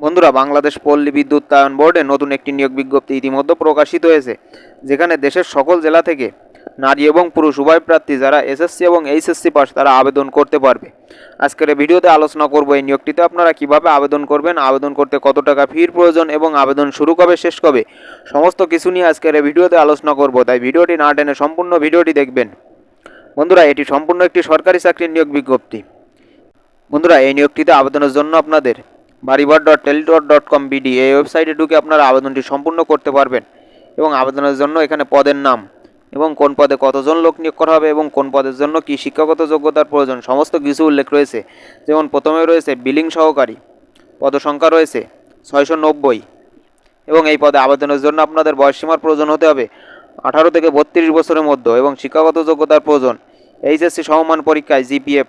বন্ধুরা, বাংলাদেশ পল্লী বিদ্যুতায়ন বোর্ডে নতুন একটি নিয়োগ বিজ্ঞপ্তি ইতিমধ্যে প্রকাশিত হয়েছে, যেখানে দেশের সকল জেলা থেকে নারী এবং পুরুষ উভয় প্রার্থী যারা এসএসসি এবং এইচএসসি পাস, তারা আবেদন করতে পারবে। আজকের এই ভিডিওতে আলোচনা করব এই নিয়োগটিতে আপনারা কীভাবে আবেদন করবেন, আবেদন করতে কত টাকা ফির প্রয়োজন এবং আবেদন শুরু কবে, শেষ কবে, সমস্ত কিছু নিয়ে আজকের এই ভিডিওতে আলোচনা করব, তাই ভিডিওটি না টেনে সম্পূর্ণ ভিডিওটি দেখবেন। বন্ধুরা, এটি সম্পূর্ণ একটি সরকারি চাকরির নিয়োগ বিজ্ঞপ্তি। বন্ধুরা, এই নিয়োগটিতে আবেদনের জন্য আপনাদের বাড়িবার dot Teletalk dot com BD এই ওয়েবসাইটে ঢুকে আপনারা আবেদনটি সম্পূর্ণ করতে পারবেন এবং আবেদনের জন্য এখানে পদের নাম এবং কোন পদে কতজন লোক নিয়োগ করা হবে এবং কোন পদের জন্য কী শিক্ষাগত যোগ্যতার প্রয়োজন, সমস্ত কিছু উল্লেখ রয়েছে। যেমন প্রথমে রয়েছে বিলিং সহকারী, পদসংখ্যা রয়েছে ছয়শো নব্বই এবং এই পদে আবেদনের জন্য আপনাদের বয়সসীমার প্রয়োজন হতে হবে আঠারো থেকে বত্রিশ বছরের মধ্যে এবং শিক্ষাগত যোগ্যতার প্রয়োজন। এইচএসসি সমমান পরীক্ষায় জিপিএফ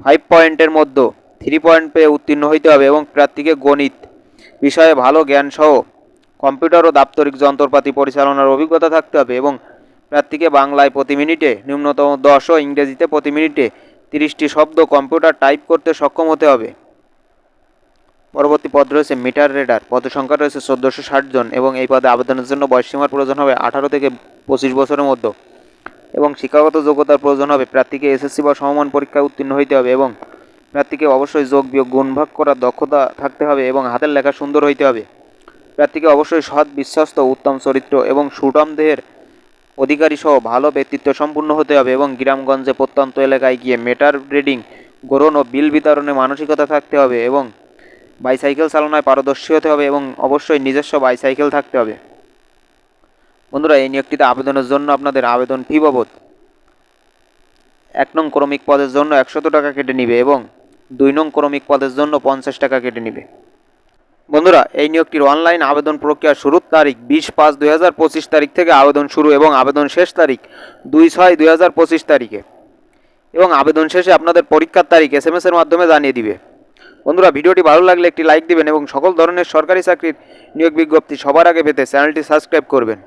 ফাইভ পয়েন্টের মধ্যে থ্রি পয়েন্ট পেয়ে উত্তীর্ণ হইতে হবে এবং প্রার্থীকে গণিত বিষয়ে ভালো জ্ঞান সহ কম্পিউটার ও দাপ্তরিক যন্ত্রপাতি পরিচালনার অভিজ্ঞতা থাকতে হবে এবং প্রার্থীকে বাংলায় প্রতি মিনিটে ন্যূনতম দশ ও ইংরেজিতে প্রতি মিনিটে তিরিশটি শব্দ কম্পিউটার টাইপ করতে সক্ষম হতে হবে। পরবর্তী পদ রয়েছে মিটার রেডার পদ সংখ্যা রয়েছে চোদ্দোশো ষাট জন এবং এই পদে আবেদনের জন্য বয়সসীমার প্রয়োজন হবে আঠারো থেকে পঁচিশ বছরের মধ্যে এবং শিক্ষাগত যোগ্যতার প্রয়োজন হবে। প্রার্থীকে এসএসসি বা সমমান পরীক্ষায় উত্তীর্ণ হইতে হবে এবং প্রার্থীকে অবশ্যই যোগ বিয়োগ গুণভাগ করার দক্ষতা থাকতে হবে এবং হাতের লেখা সুন্দর হইতে হবে। প্রার্থীকে অবশ্যই সৎ, বিশ্বস্ত, উত্তম চরিত্র এবং সুটম দেহের অধিকারী সহ ভালো ব্যক্তিত্ব সম্পূর্ণ হতে হবে এবং গ্রামগঞ্জে প্রত্যন্ত এলাকায় গিয়ে মেটার ব্রিডিং গ্রহণ ও বিল বিতরণে মানসিকতা থাকতে হবে এবং বাইসাইকেল চালনায় পারদর্শী হতে হবে এবং অবশ্যই নিজস্ব বাইসাইকেল থাকতে হবে। বন্ধুরা, এই নিয়োগটিতে আবেদনের জন্য আপনাদের আবেদন ফি বাবদ এক নং ক্রমিক পদের জন্য একশত টাকা কেটে নিবে এবং দুই নং ক্রমিক পদের জন্য পঞ্চাশ টাকা কেটে নিবে। বন্ধুরা, এই নিয়োগটির অনলাইন আবেদন প্রক্রিয়া শুরুর তারিখ বিশ পাঁচ দুই তারিখ থেকে আবেদন শুরু এবং আবেদন শেষ তারিখ দুই ছয় দুই তারিখে। এবং আবেদন শেষে আপনাদের পরীক্ষার তারিখ এস এম এর মাধ্যমে জানিয়ে দিবে। বন্ধুরা, ভিডিওটি ভালো লাগলে একটি লাইক দিবেন এবং সকল ধরনের সরকারি চাকরির নিয়োগ বিজ্ঞপ্তি সবার আগে পেতে চ্যানেলটি সাবস্ক্রাইব করবেন।